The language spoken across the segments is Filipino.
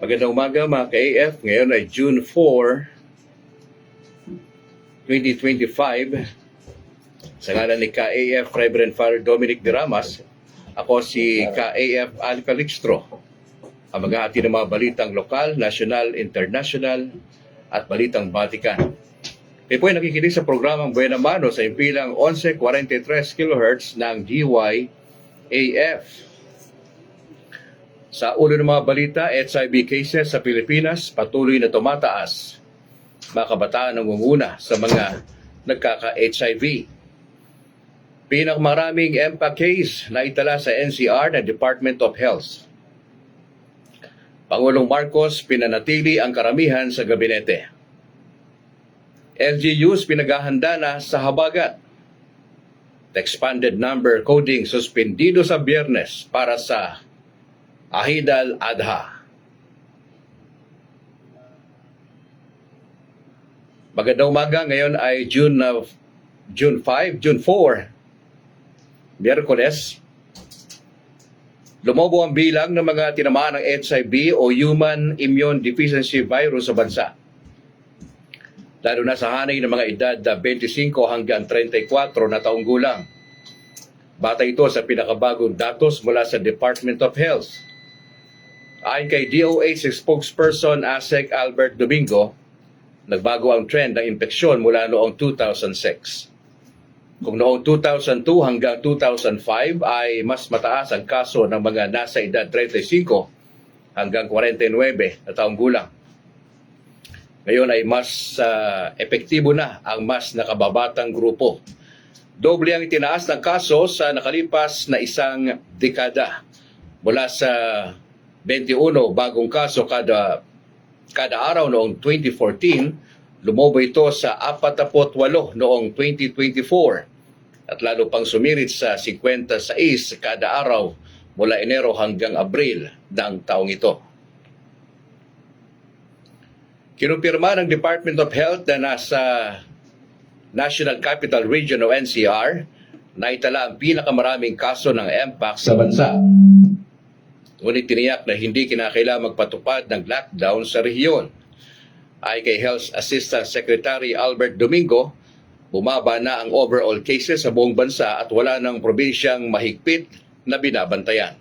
Magandang umaga mga ka-AF. Ngayon ay June 4, 2025. Sa ngalan ni ka-AF Reverend Father Dominic de Ramas, ako si ka-AF Al Calixtro. Ang maghahati ng mga balitang lokal, national, international, at balitang Vatican. Kayo po ay nakikinig sa programang Buena Mano sa impilang 1143 kHz ng DYAF. Sa ulo ng mga balita, HIV cases sa Pilipinas patuloy na tumataas. Mga kabataan ang umuna sa mga nagkaka-HIV. Pinakamaraming MPA case na itala sa NCR ng Department of Health. Pangulong Marcos pinanatili ang karamihan sa gabinete. LGUs pinaghahanda na sa habagat. The expanded number coding suspendido sa biyernes para sa Ahid al-Adha. Magandang umaga, ngayon ay June uh, June 5, June 4, Miyerkules. Lumobo ang bilang ng mga tinamaan ng HIV o Human Immune Deficiency Virus sa bansa. Lalo na sa hanay ng mga edad na 25 hanggang 34 na taong gulang. Bata ito sa pinakabagong datos mula sa Department of Health. Ayon kay DOH spokesperson ASEC Albert Domingo, nagbago ang trend ng impeksyon mula noong 2006. Kung noong 2002 hanggang 2005 ay mas mataas ang kaso ng mga nasa edad 35 hanggang 49 na taong gulang. Ngayon ay mas ah, epektibo na ang mas nakababatang grupo. Doble ang itinaas ng kaso sa nakalipas na isang dekada mula sa 21 bagong kaso kada kada araw noong 2014, lumobo ito sa 48 noong 2024 at lalo pang sumirit sa 56 kada araw mula Enero hanggang Abril ng taong ito. Kinumpirma ng Department of Health na nasa National Capital Region o NCR na itala ang pinakamaraming kaso ng MPAC sa bansa. Ngunit tiniyak na hindi kinakailangan magpatupad ng lockdown sa rehiyon. Ay kay Health Assistant Secretary Albert Domingo, bumaba na ang overall cases sa buong bansa at wala ng probinsyang mahigpit na binabantayan.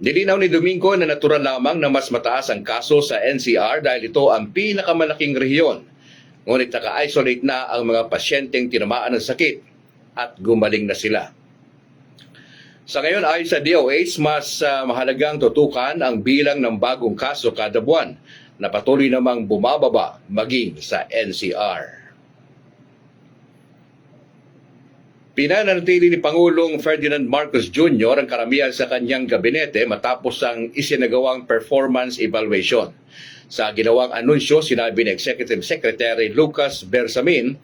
Nilinaw ni Domingo na natural lamang na mas mataas ang kaso sa NCR dahil ito ang pinakamalaking rehiyon. Ngunit naka-isolate na ang mga pasyenteng tinamaan ng sakit at gumaling na sila. Sa ngayon ay sa DOH, mas ah, mahalagang tutukan ang bilang ng bagong kaso kada buwan na patuloy namang bumababa maging sa NCR. Pinanatili ni Pangulong Ferdinand Marcos Jr. ang karamihan sa kanyang gabinete matapos ang isinagawang performance evaluation. Sa ginawang anunsyo, sinabi ni Executive Secretary Lucas Bersamin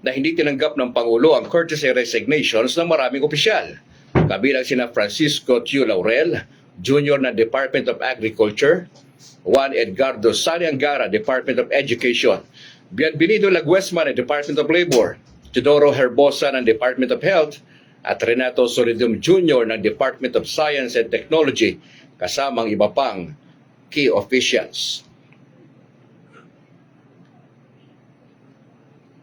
na hindi tinanggap ng Pangulo ang courtesy resignations ng maraming opisyal. Kabilang sina Francisco Tiu Laurel, Jr. ng Department of Agriculture, Juan Edgardo Saliangara, Department of Education, Bienvenido Laguesma ng Department of Labor, Teodoro Herbosa ng Department of Health, at Renato Solidum Jr. ng Department of Science and Technology, kasamang iba pang key officials.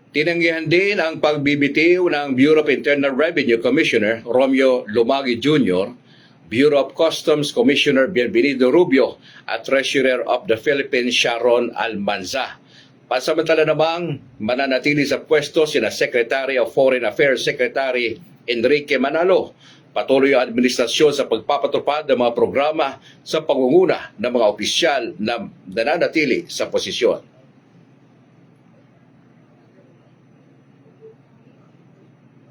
Tinanggihan din ang pagbibitiw ng Bureau of Internal Revenue Commissioner Romeo Lumagi Jr., Bureau of Customs Commissioner Bienvenido Rubio at Treasurer of the Philippines Sharon Almanza. Pansamantala namang mananatili sa pwesto sina Secretary of Foreign Affairs Secretary Enrique Manalo. Patuloy ang administrasyon sa pagpapatupad ng mga programa sa pangunguna ng mga opisyal na nananatili sa posisyon.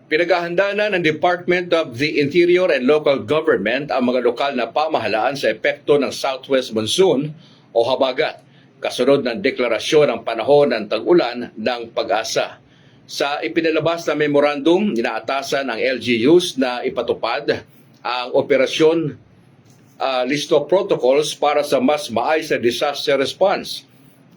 Pinaghahanda na ng Department of the Interior and Local Government ang mga lokal na pamahalaan sa epekto ng Southwest Monsoon o habagat kasunod ng deklarasyon ng panahon ng tag-ulan ng pag-asa. Sa ipinalabas na memorandum, inaatasan ng LGUs na ipatupad ang operasyon ah, list of protocols para sa mas maayos na disaster response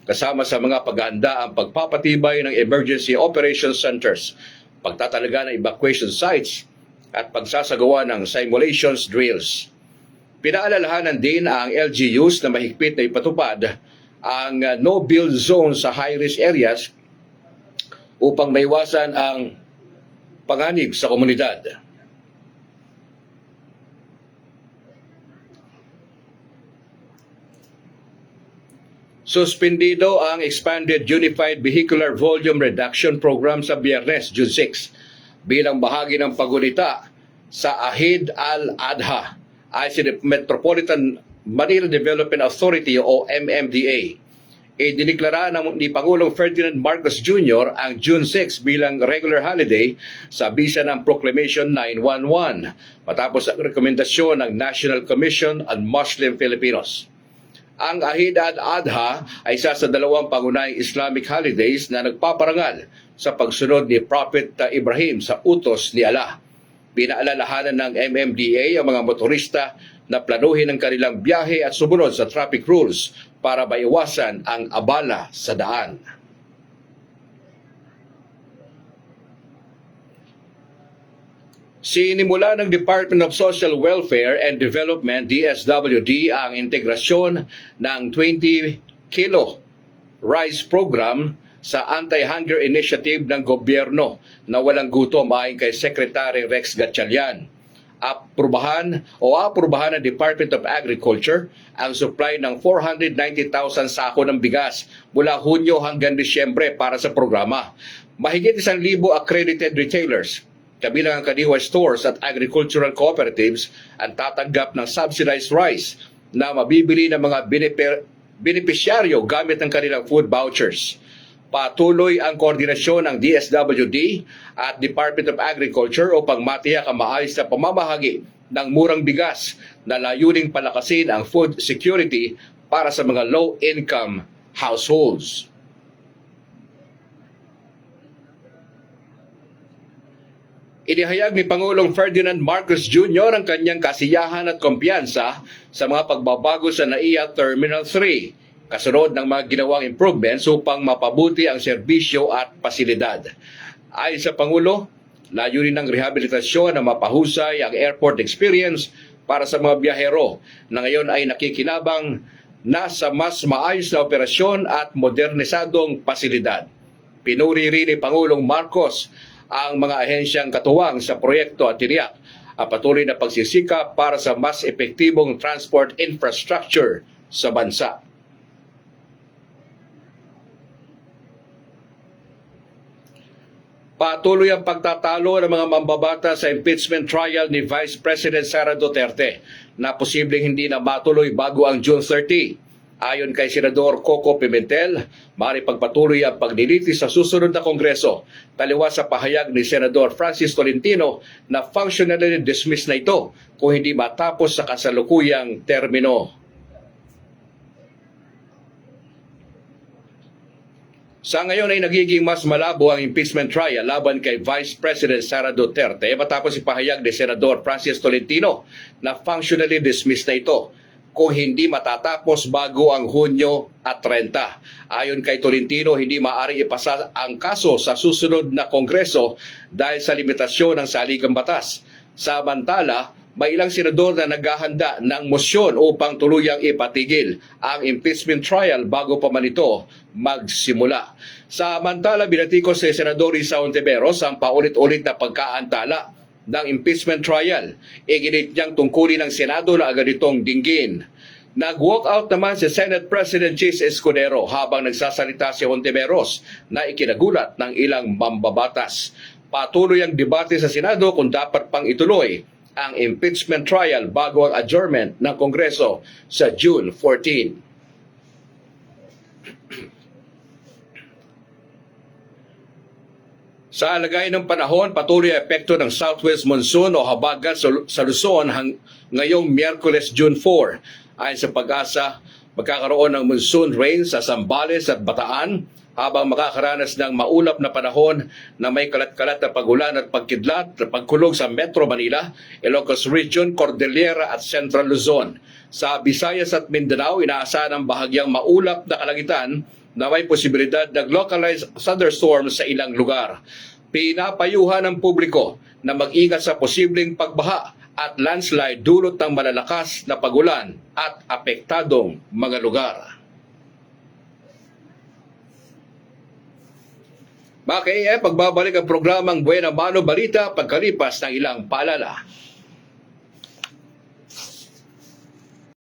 kasama sa mga paghahanda ang pagpapatibay ng emergency operations centers, pagtatalaga ng evacuation sites, at pagsasagawa ng simulations drills. Pinaalalahanan din ang LGUs na mahigpit na ipatupad ang uh, no-build zone sa high-risk areas upang maiwasan ang panganib sa komunidad. Suspendido ang Expanded Unified Vehicular Volume Reduction Program sa Biyernes, June 6 bilang bahagi ng pagunita sa Ahid al-Adha ay si Metropolitan Manila Development Authority o MMDA. Idiniklara ng ni Pangulong Ferdinand Marcos Jr. ang June 6 bilang regular holiday sa bisa ng Proclamation 911 matapos ang rekomendasyon ng National Commission on Muslim Filipinos. Ang Ahid al-Adha ay isa sa dalawang pangunahing Islamic holidays na nagpaparangal sa pagsunod ni Prophet Ibrahim sa utos ni Allah. Pinaalalahanan ng MMDA ang mga motorista na planuhin ang kanilang biyahe at sumunod sa traffic rules para maiwasan ang abala sa daan. Sinimula ng Department of Social Welfare and Development DSWD ang integrasyon ng 20 kilo rice program sa anti-hunger initiative ng gobyerno na walang gutom ayon kay Secretary Rex Gatchalian. Aprubahan o aprubahan ng Department of Agriculture ang supply ng 490,000 sako ng bigas mula Hunyo hanggang Disyembre para sa programa. Mahigit isang libo accredited retailers kabilang ang Kadiwa stores at agricultural cooperatives ang tatanggap ng subsidized rice na mabibili ng mga benepisyaryo gamit ang kanilang food vouchers. Patuloy ang koordinasyon ng DSWD at Department of Agriculture upang matiyak ang maayos na pamamahagi ng murang bigas na layuning palakasin ang food security para sa mga low-income households. Inihayag ni Pangulong Ferdinand Marcos Jr. ang kanyang kasiyahan at kumpiyansa sa mga pagbabago sa NAIA Terminal 3 kasunod ng mga ginawang improvements upang mapabuti ang serbisyo at pasilidad. Ayon sa Pangulo, layunin ng rehabilitasyon na mapahusay ang airport experience para sa mga biyahero na ngayon ay nakikinabang na sa mas maayos na operasyon at modernisadong pasilidad. Pinuri rin ni Pangulong Marcos ang mga ahensyang katuwang sa proyekto at tiniyak ang patuloy na pagsisikap para sa mas epektibong transport infrastructure sa bansa. Patuloy ang pagtatalo ng mga mambabata sa impeachment trial ni Vice President Sara Duterte na posibleng hindi na matuloy bago ang June 30. Ayon kay Senador Coco Pimentel, maaari pagpatuloy ang paglilitis sa susunod na Kongreso. Taliwas sa pahayag ni Senador Francis Tolentino na functionally dismissed na ito kung hindi matapos sa kasalukuyang termino. Sa ngayon ay nagiging mas malabo ang impeachment trial laban kay Vice President Sara Duterte matapos ipahayag ni Senador Francis Tolentino na functionally dismissed na ito kung hindi matatapos bago ang Hunyo at 30. Ayon kay Tolentino, hindi maaari ipasa ang kaso sa susunod na Kongreso dahil sa limitasyon ng saligang batas. Samantala, may ilang senador na naghahanda ng mosyon upang tuluyang ipatigil ang impeachment trial bago pa man ito magsimula. Samantala, binatikos si Senador Risa Ontiveros ang paulit-ulit na pagkaantala ng impeachment trial. Iginit niyang tungkulin ng Senado na agad itong dinggin. Nag-walk out naman si Senate President Chase Escudero habang nagsasalita si Ontiveros na ikinagulat ng ilang mambabatas. Patuloy ang debate sa Senado kung dapat pang ituloy ang impeachment trial bago ang adjournment ng Kongreso sa June 14. Sa alagay ng panahon, patuloy ang epekto ng southwest monsoon o habagat sa, Luzon hang, ngayong Miyerkules, June 4. Ayon sa pag-asa, magkakaroon ng monsoon rain sa Zambales at Bataan habang makakaranas ng maulap na panahon na may kalat-kalat na pagulan at pagkidlat at pagkulog sa Metro Manila, Ilocos Region, Cordillera at Central Luzon. Sa Visayas at Mindanao, inaasahan ang bahagyang maulap na kalangitan na may posibilidad ng localized thunderstorm sa ilang lugar. Pinapayuhan ng publiko na mag-ingat sa posibleng pagbaha at landslide dulot ng malalakas na pagulan at apektadong mga lugar. Mga ka pagbabalik ang programang Buena Mano Balita pagkalipas ng ilang paalala.